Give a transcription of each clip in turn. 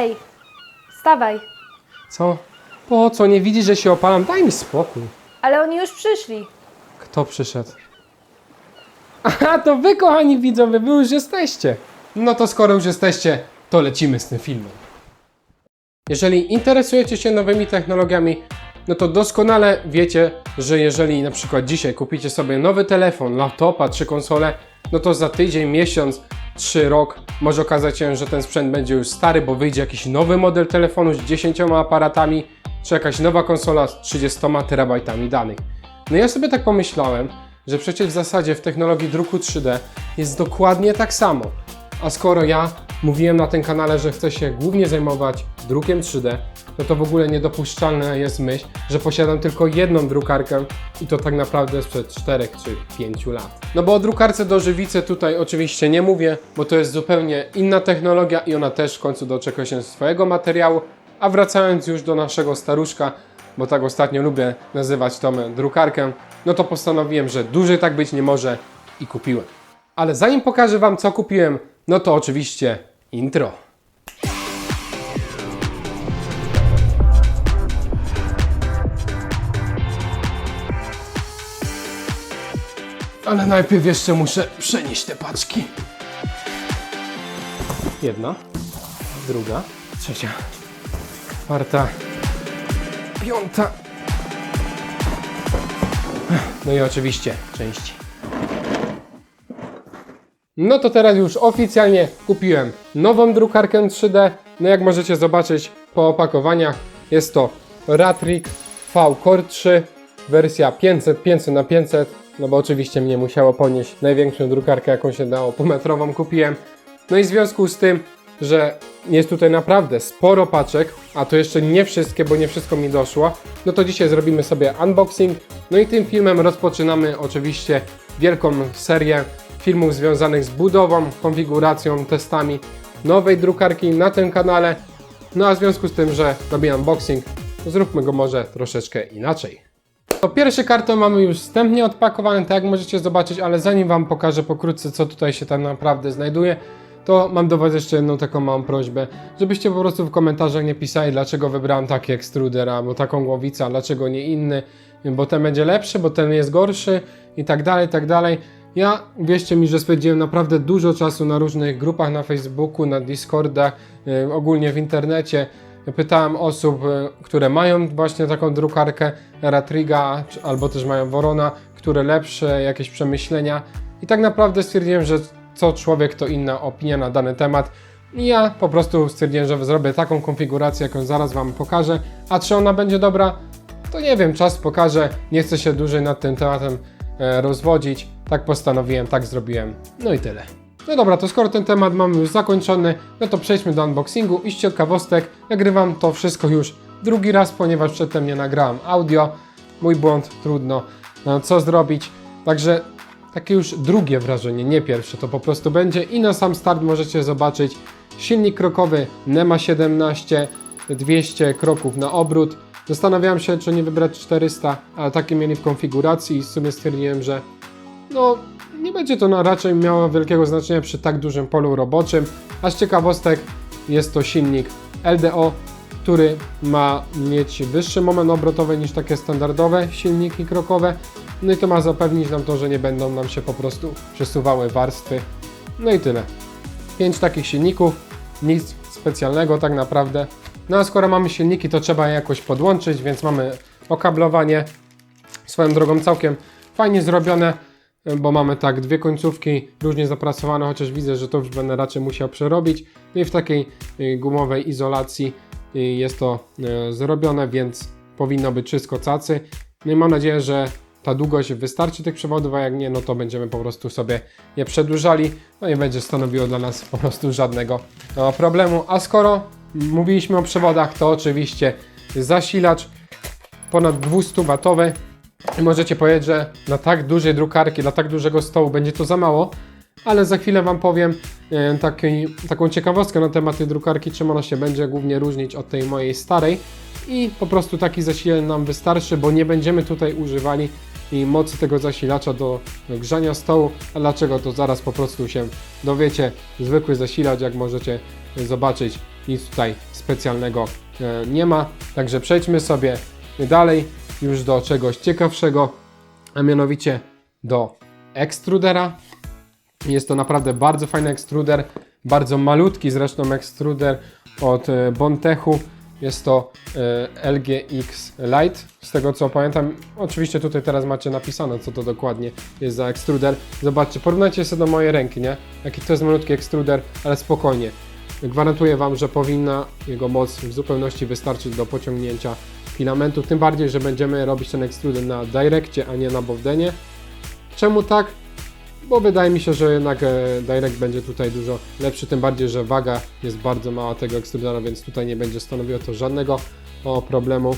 Ej, wstawaj. Co? Po co? Nie widzisz, że się opalam? Daj mi spokój. Ale oni już przyszli. Kto przyszedł? Aha, to wy, kochani widzowie, wy już jesteście. No to skoro już jesteście, to lecimy z tym filmem. Jeżeli interesujecie się nowymi technologiami, no to doskonale wiecie, że jeżeli na przykład dzisiaj kupicie sobie nowy telefon, laptopa czy konsolę, no to za tydzień, miesiąc, czy rok może okazać się, że ten sprzęt będzie już stary, bo wyjdzie jakiś nowy model telefonu z 10 aparatami, czy jakaś nowa konsola z 30 terabajtami danych. No ja sobie tak pomyślałem, że przecież w zasadzie w technologii druku 3D jest dokładnie tak samo. A skoro ja mówiłem na tym kanale, że chcę się głównie zajmować drukiem 3D, no to w ogóle niedopuszczalna jest myśl, że posiadam tylko jedną drukarkę i to tak naprawdę sprzed 4 czy 5 lat. No bo o drukarce do żywicy tutaj oczywiście nie mówię, bo to jest zupełnie inna technologia i ona też w końcu doczeka się swojego materiału. A wracając już do naszego staruszka, bo tak ostatnio lubię nazywać tą drukarkę, no to postanowiłem, że dłużej tak być nie może i kupiłem. Ale zanim pokażę Wam co kupiłem, no to oczywiście intro. Ale najpierw jeszcze muszę przenieść te paczki. Jedna, druga, trzecia, czwarta, piąta. No i oczywiście części. No to teraz już oficjalnie kupiłem nową drukarkę 3D. No jak możecie zobaczyć po opakowaniach jest to Ratrick V Core 3 wersja 500 500 na 500 no bo oczywiście mnie musiało ponieść największą drukarkę jaką się dało, półmetrową kupiłem. No i w związku z tym, że jest tutaj naprawdę sporo paczek, a to jeszcze nie wszystkie, bo nie wszystko mi doszło, no to dzisiaj zrobimy sobie unboxing. No i tym filmem rozpoczynamy oczywiście wielką serię filmów związanych z budową, konfiguracją, testami nowej drukarki na tym kanale. No a w związku z tym, że robię unboxing, zróbmy go może troszeczkę inaczej. To pierwszy karton mamy już wstępnie odpakowany, tak jak możecie zobaczyć, ale zanim Wam pokażę pokrótce, co tutaj się tak naprawdę znajduje, to mam do Was jeszcze jedną taką małą prośbę, żebyście po prostu w komentarzach nie pisali, dlaczego wybrałem taki ekstruder, albo taką głowicę, a dlaczego nie inny, bo ten będzie lepszy, bo ten jest gorszy i tak dalej, i tak dalej. Ja, wierzcie mi, że spędziłem naprawdę dużo czasu na różnych grupach na Facebooku, na Discordach, yy, ogólnie w internecie. Pytałem osób, y, które mają właśnie taką drukarkę Ratriga, albo też mają Worona, które lepsze, jakieś przemyślenia. I tak naprawdę stwierdziłem, że co człowiek to inna opinia na dany temat. I ja po prostu stwierdziłem, że zrobię taką konfigurację, jaką zaraz Wam pokażę. A czy ona będzie dobra? To nie wiem, czas pokaże. Nie chcę się dłużej nad tym tematem e, rozwodzić. Tak postanowiłem, tak zrobiłem. No i tyle. No dobra, to skoro ten temat mamy już zakończony, no to przejdźmy do unboxingu i z ciekawostek. Nagrywam to wszystko już drugi raz, ponieważ przedtem nie nagrałem audio. Mój błąd, trudno. No, co zrobić? Także takie już drugie wrażenie, nie pierwsze, to po prostu będzie. I na sam start możecie zobaczyć silnik krokowy NEMA 17, 200 kroków na obrót. Zastanawiałem się, czy nie wybrać 400, ale takie mieli w konfiguracji i w sumie stwierdziłem, że no nie będzie to na raczej miało wielkiego znaczenia przy tak dużym polu roboczym. A z ciekawostek jest to silnik LDO, który ma mieć wyższy moment obrotowy niż takie standardowe silniki krokowe. No i to ma zapewnić nam to, że nie będą nam się po prostu przesuwały warstwy. No i tyle. 5 takich silników, nic specjalnego tak naprawdę. No a skoro mamy silniki, to trzeba je jakoś podłączyć, więc mamy okablowanie. Swoją drogą całkiem fajnie zrobione, bo mamy tak dwie końcówki różnie zaprasowane, chociaż widzę, że to już będę raczej musiał przerobić. No i w takiej y, gumowej izolacji y, jest to y, zrobione, więc powinno być wszystko cacy. No i mam nadzieję, że ta długość wystarczy tych przewodów, a jak nie, no to będziemy po prostu sobie je przedłużali, no i będzie stanowiło dla nas po prostu żadnego no, problemu. A skoro mówiliśmy o przewodach, to oczywiście zasilacz ponad 200 watowy. I możecie powiedzieć, że na tak dużej drukarki, dla tak dużego stołu będzie to za mało, ale za chwilę Wam powiem taki, taką ciekawostkę na temat tej drukarki, czym ona się będzie głównie różnić od tej mojej starej. I po prostu taki zasilacz nam wystarczy, bo nie będziemy tutaj używali mocy tego zasilacza do grzania stołu. A dlaczego to zaraz po prostu się dowiecie. Zwykły zasilacz, jak możecie zobaczyć, nic tutaj specjalnego e, nie ma. Także przejdźmy sobie dalej już do czegoś ciekawszego, a mianowicie do ekstrudera. Jest to naprawdę bardzo fajny ekstruder, bardzo malutki zresztą ekstruder od e, Bontechu. Jest to e, LGX Lite, z tego co pamiętam. Oczywiście tutaj teraz macie napisane, co to dokładnie jest za ekstruder. Zobaczcie, porównajcie sobie do mojej ręki, nie? Jaki to jest malutki ekstruder, ale spokojnie. Gwarantuję Wam, że powinna jego moc w zupełności wystarczyć do pociągnięcia filamentu. Tym bardziej, że będziemy robić ten ekstruder na Direccie, a nie na Bowdenie. Czemu tak? bo wydaje mi się, że jednak e, Direct będzie tutaj dużo lepszy, tym bardziej, że waga jest bardzo mała tego ekstrudera, więc tutaj nie będzie stanowiło to żadnego problemu.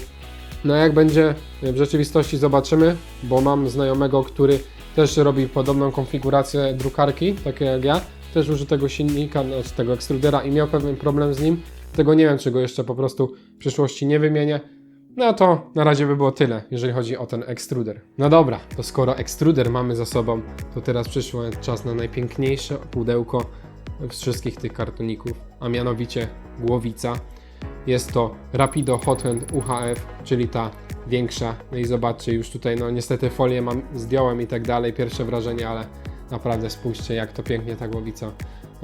No jak będzie w rzeczywistości zobaczymy, bo mam znajomego, który też robi podobną konfigurację drukarki, takie jak ja, też użytego silnika, znaczy tego ekstrudera i miał pewien problem z nim. Tego nie wiem, czy go jeszcze po prostu w przyszłości nie wymienię. No to na razie by było tyle, jeżeli chodzi o ten ekstruder. No dobra, to skoro ekstruder mamy za sobą, to teraz przyszło czas na najpiękniejsze pudełko z wszystkich tych kartoników, a mianowicie głowica. Jest to Rapido Hot Hand UHF, czyli ta większa. No i zobaczcie, już tutaj, no niestety folię mam, zdjąłem i tak dalej, pierwsze wrażenie, ale naprawdę spójrzcie, jak to pięknie ta głowica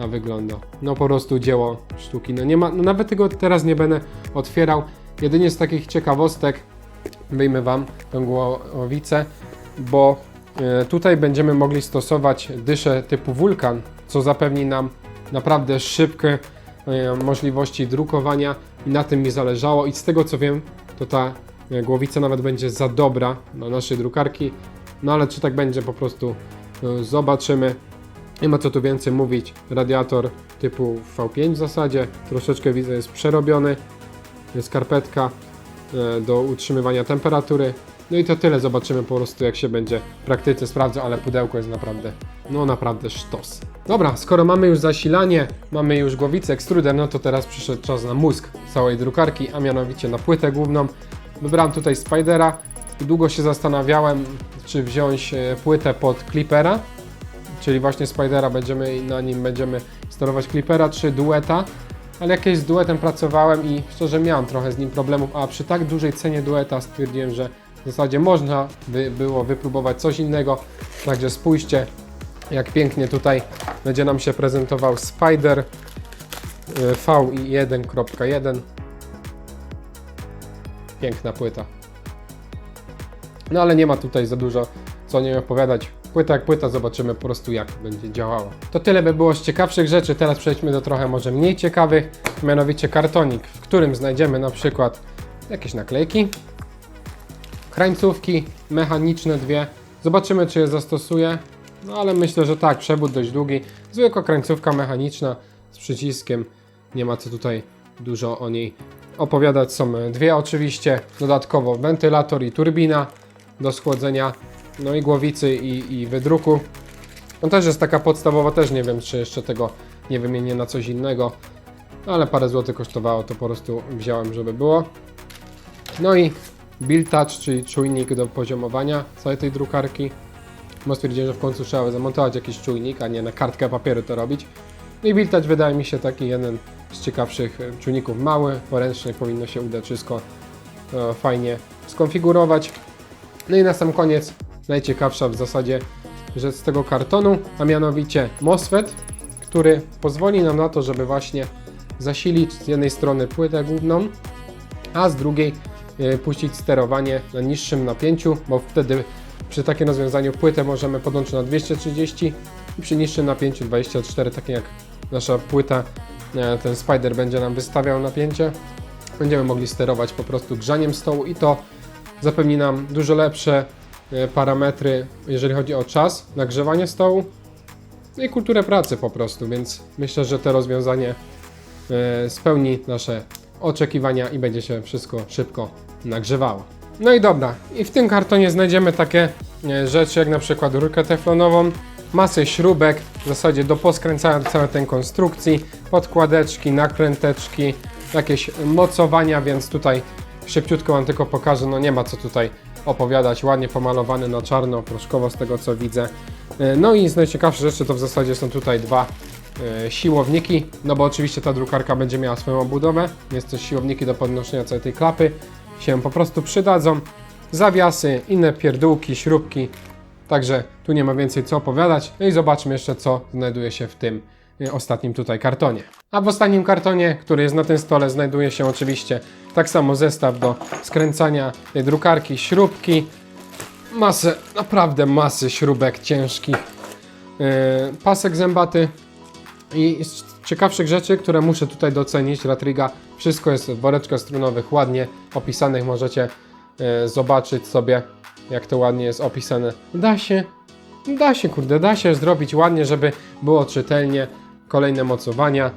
wygląda. No po prostu dzieło sztuki. No nie ma, no nawet tego teraz nie będę otwierał. Jedynie z takich ciekawostek wyjmę Wam tę głowicę, bo e, tutaj będziemy mogli stosować dyszę typu wulkan, co zapewni nam naprawdę szybkie e, możliwości drukowania i na tym mi zależało. I z tego co wiem, to ta e, głowica nawet będzie za dobra na naszej drukarki, no ale czy tak będzie po prostu zobaczymy. Nie ma co tu więcej mówić, radiator typu V5 w zasadzie, troszeczkę widzę jest przerobiony, skarpetka e, do utrzymywania temperatury. No i to tyle, zobaczymy po prostu jak się będzie w praktyce sprawdzał, ale pudełko jest naprawdę, no naprawdę sztos. Dobra, skoro mamy już zasilanie, mamy już głowicę, ekstruder, no to teraz przyszedł czas na mózg całej drukarki, a mianowicie na płytę główną. Wybrałem tutaj Spidera i długo się zastanawiałem, czy wziąć e, płytę pod Clippera, czyli właśnie Spidera będziemy na nim będziemy sterować Clippera, czy Dueta, ale jakieś z duetem pracowałem i szczerze miałem trochę z nim problemów, a przy tak dużej cenie dueta stwierdziłem, że w zasadzie można by było wypróbować coś innego. Także spójrzcie, jak pięknie tutaj będzie nam się prezentował Spider y, VI1.1. Piękna płyta. No ale nie ma tutaj za dużo co o niej opowiadać. Płyta jak płyta, zobaczymy po prostu jak będzie działało. To tyle by było z ciekawszych rzeczy, teraz przejdźmy do trochę może mniej ciekawych, mianowicie kartonik, w którym znajdziemy na przykład jakieś naklejki, krańcówki mechaniczne dwie. Zobaczymy czy je zastosuję, no ale myślę, że tak, przewód dość długi. Zwykła krańcówka mechaniczna z przyciskiem, nie ma co tutaj dużo o niej opowiadać. Są dwie oczywiście, dodatkowo wentylator i turbina do schłodzenia, no i głowicy i, i wydruku. On też jest taka podstawowa, też nie wiem, czy jeszcze tego nie wymienię na coś innego, ale parę złotych kosztowało, to po prostu wziąłem, żeby było. No i Build Touch, czyli czujnik do poziomowania całej tej drukarki. Bo stwierdziłem, że w końcu trzeba zamontować jakiś czujnik, a nie na kartkę papieru to robić. No i Build Touch wydaje mi się taki jeden z ciekawszych e, czujników, mały, poręczny, powinno się udać wszystko e, fajnie skonfigurować. No i na sam koniec najciekawsza w zasadzie rzecz z tego kartonu, a mianowicie MOSFET, który pozwoli nam na to, żeby właśnie zasilić z jednej strony płytę główną, a z drugiej e, puścić sterowanie na niższym napięciu, bo wtedy przy takim rozwiązaniu płytę możemy podłączyć na 230 i przy niższym napięciu 24, tak jak nasza płyta, e, ten Spider będzie nam wystawiał napięcie. Będziemy mogli sterować po prostu grzaniem stołu i to zapewni nam dużo lepsze parametry, jeżeli chodzi o czas nagrzewania stołu i kulturę pracy po prostu, więc myślę, że to rozwiązanie e, spełni nasze oczekiwania i będzie się wszystko szybko nagrzewało. No i dobra, i w tym kartonie znajdziemy takie e, rzeczy jak na przykład rurkę teflonową, masę śrubek, w zasadzie do poskręcania całej tej konstrukcji, podkładeczki, nakręteczki, jakieś mocowania, więc tutaj szybciutko Wam tylko pokażę, no nie ma co tutaj opowiadać. Ładnie pomalowany na czarno, proszkowo z tego co widzę. E, No i z najciekawszych rzeczy to w zasadzie są tutaj dwa e, siłowniki, no bo oczywiście ta drukarka będzie miała swoją obudowę, więc te siłowniki do podnoszenia całej tej klapy się po prostu przydadzą. Zawiasy, inne pierdółki, śrubki, także tu nie ma więcej co opowiadać. No i zobaczmy jeszcze co znajduje się w tym ostatnim tutaj kartonie. A w ostatnim kartonie, który jest na tym stole, znajduje się oczywiście tak samo zestaw do skręcania tej drukarki, śrubki, masę, naprawdę masy śrubek ciężkich, yy, pasek zębaty. I z ciekawszych rzeczy, które muszę tutaj docenić, Ratriga, wszystko jest w woreczkach strunowych, ładnie opisanych, możecie zobaczyć sobie, jak to ładnie jest opisane. Da się, da się, kurde, da się zrobić ładnie, żeby było czytelnie, kolejne mocowania,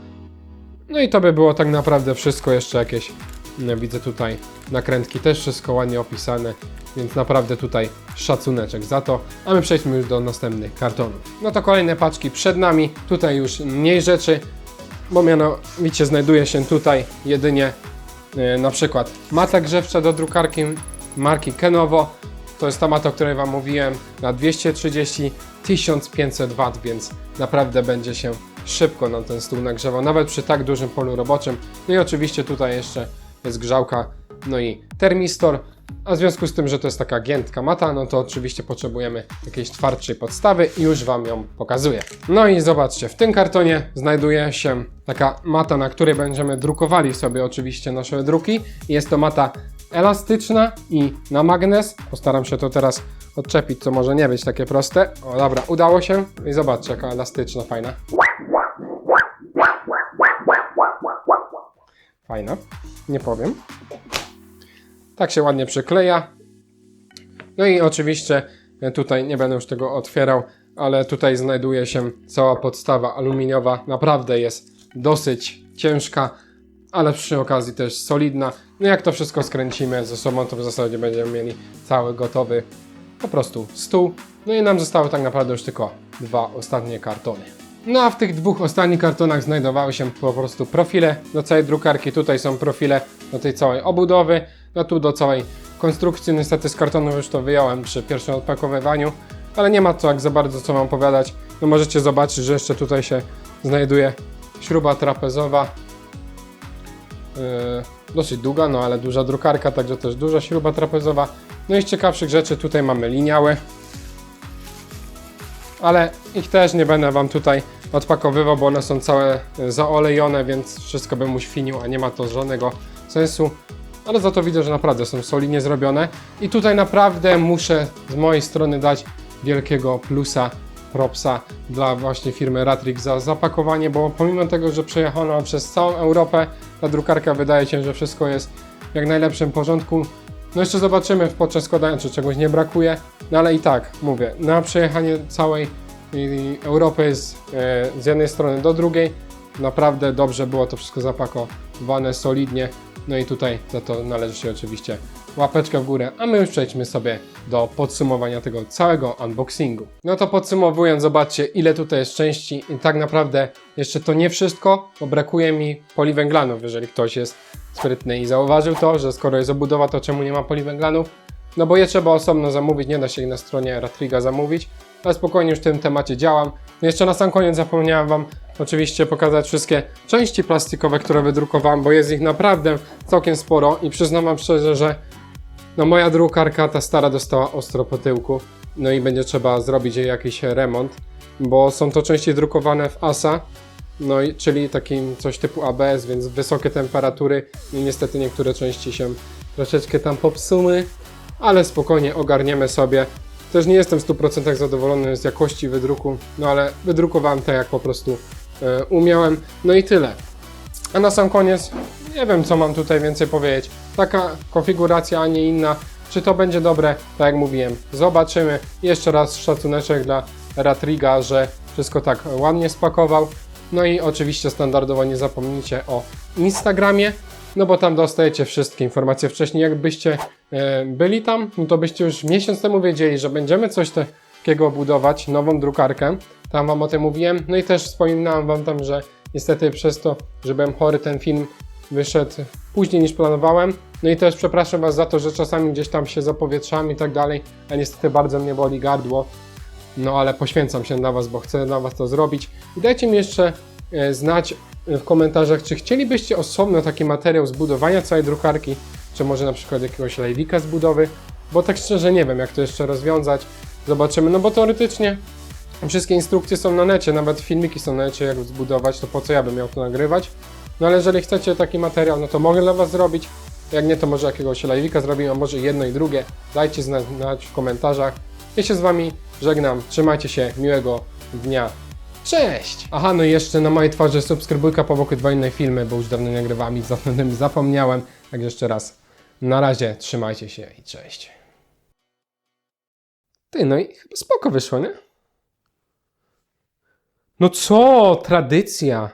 no i to by było tak naprawdę wszystko, jeszcze jakieś, no, widzę tutaj nakrętki, też wszystko ładnie opisane, więc naprawdę tutaj szacuneczek za to, a my przejdźmy już do następnych kartonów. No to kolejne paczki przed nami, tutaj już mniej rzeczy, bo mianowicie znajduje się tutaj jedynie e, na przykład mata grzewcza do drukarki marki Kenovo, to jest ta mata, o której Wam mówiłem, na 230 1500 W, więc naprawdę będzie się szybko nam ten stół nagrzewał, nawet przy tak dużym polu roboczym. No i oczywiście tutaj jeszcze jest grzałka, no i termistor. A w związku z tym, że to jest taka giętka mata, no to oczywiście potrzebujemy jakiejś twardszej podstawy i już Wam ją pokazuję. No i zobaczcie, w tym kartonie znajduje się taka mata, na której będziemy drukowali sobie oczywiście nasze druki. Jest to mata elastyczna i na magnes. Postaram się to teraz odczepić, co może nie być takie proste. O dobra, udało się. I zobaczcie, jaka elastyczna, fajna. Fajna, nie powiem. Tak się ładnie przykleja. No i oczywiście e, tutaj nie będę już tego otwierał, ale tutaj znajduje się cała podstawa aluminiowa. Naprawdę jest dosyć ciężka, ale przy okazji też solidna. No jak to wszystko skręcimy ze sobą, to w zasadzie będziemy mieli cały gotowy po prostu stół. No i nam zostały tak naprawdę już tylko dwa ostatnie kartony. No a w tych dwóch ostatnich kartonach znajdowały się po prostu profile do całej drukarki. Tutaj są profile do tej całej obudowy, no tu do całej konstrukcji. Niestety z kartonów już to wyjąłem przy pierwszym odpakowywaniu, ale nie ma co jak za bardzo co Wam opowiadać. No możecie zobaczyć, że jeszcze tutaj się znajduje śruba trapezowa. Yy, dosyć długa, no ale duża drukarka, także też duża śruba trapezowa. No i z ciekawszych rzeczy tutaj mamy liniały, ale ich też nie będę Wam tutaj odpakowywał, bo one są całe e, zaolejone, więc wszystko bym uświnił, a nie ma to żadnego sensu. Ale za to widzę, że naprawdę są solidnie zrobione i tutaj naprawdę muszę z mojej strony dać wielkiego plusa, propsa dla właśnie firmy Ratrix za zapakowanie, bo pomimo tego, że przejechano przez całą Europę, ta drukarka wydaje się, że wszystko jest w jak najlepszym porządku. No jeszcze zobaczymy podczas składania, czy czegoś nie brakuje, no ale i tak, mówię, na przejechanie całej Europy z, e, z jednej strony do drugiej, naprawdę dobrze było to wszystko zapakowane solidnie, no i tutaj za to należy się oczywiście łapeczkę w górę, a my już przejdźmy sobie do podsumowania tego całego unboxingu. No to podsumowując, zobaczcie ile tutaj jest części i tak naprawdę jeszcze to nie wszystko, bo brakuje mi poliwęglanów, jeżeli ktoś jest sprytny i zauważył to, że skoro jest obudowa, to czemu nie ma poliwęglanów? No bo je trzeba osobno zamówić, nie da się ich na stronie Ratriga zamówić, ale spokojnie już w tym temacie działam. No jeszcze na sam koniec zapomniałem Wam oczywiście pokazać wszystkie części plastikowe, które wydrukowałem, bo jest ich naprawdę całkiem sporo i przyznam Wam szczerze, że no moja drukarka, ta stara dostała ostro po tyłku, no i będzie trzeba zrobić jej jakiś remont, bo są to części drukowane w ASA, no i czyli takim coś typu ABS, więc wysokie temperatury i niestety niektóre części się troszeczkę tam popsuły, ale spokojnie ogarniemy sobie. Też nie jestem w 100% zadowolony z jakości wydruku, no ale wydrukowałem tak jak po prostu umiałem. No i tyle. A na sam koniec, nie wiem co mam tutaj więcej powiedzieć. Taka konfiguracja, a nie inna. Czy to będzie dobre? Tak jak mówiłem, zobaczymy. Jeszcze raz szacuneczek dla Ratriga, że wszystko tak ładnie spakował. No i oczywiście standardowo nie zapomnijcie o Instagramie, no bo tam dostajecie wszystkie informacje wcześniej. Jakbyście e, byli tam, no to byście już miesiąc temu wiedzieli, że będziemy coś takiego budować, nową drukarkę. Tam Wam o tym mówiłem. No i też wspominałem Wam tam, że niestety przez to, że byłem chory, ten film wyszedł później niż planowałem. No i też przepraszam Was za to, że czasami gdzieś tam się zapowietrzam i tak dalej, a niestety bardzo mnie boli gardło. No ale poświęcam się dla Was, bo chcę dla Was to zrobić. I dajcie mi jeszcze e, znać w komentarzach, czy chcielibyście osobno taki materiał zbudowania całej drukarki, czy może na przykład jakiegoś live'ika z budowy, bo tak szczerze nie wiem, jak to jeszcze rozwiązać. Zobaczymy, no bo teoretycznie wszystkie instrukcje są na necie, nawet filmiki są na necie, jak zbudować, to po co ja bym miał to nagrywać. No ale jeżeli chcecie taki materiał, no to mogę dla Was zrobić. Jak nie, to może jakiegoś live'ika zrobimy, a może jedno i drugie. Dajcie znać w komentarzach. Ja się z Wami żegnam. Trzymajcie się. Miłego dnia. Cześć! Aha, no i jeszcze na mojej twarzy subskrybujka po boku dwa inne filmy, bo już dawno nie nagrywałem i zapomniałem. Tak jeszcze raz. Na razie, trzymajcie się i cześć. Ty, no i chyba spoko wyszło, nie? No co? Tradycja.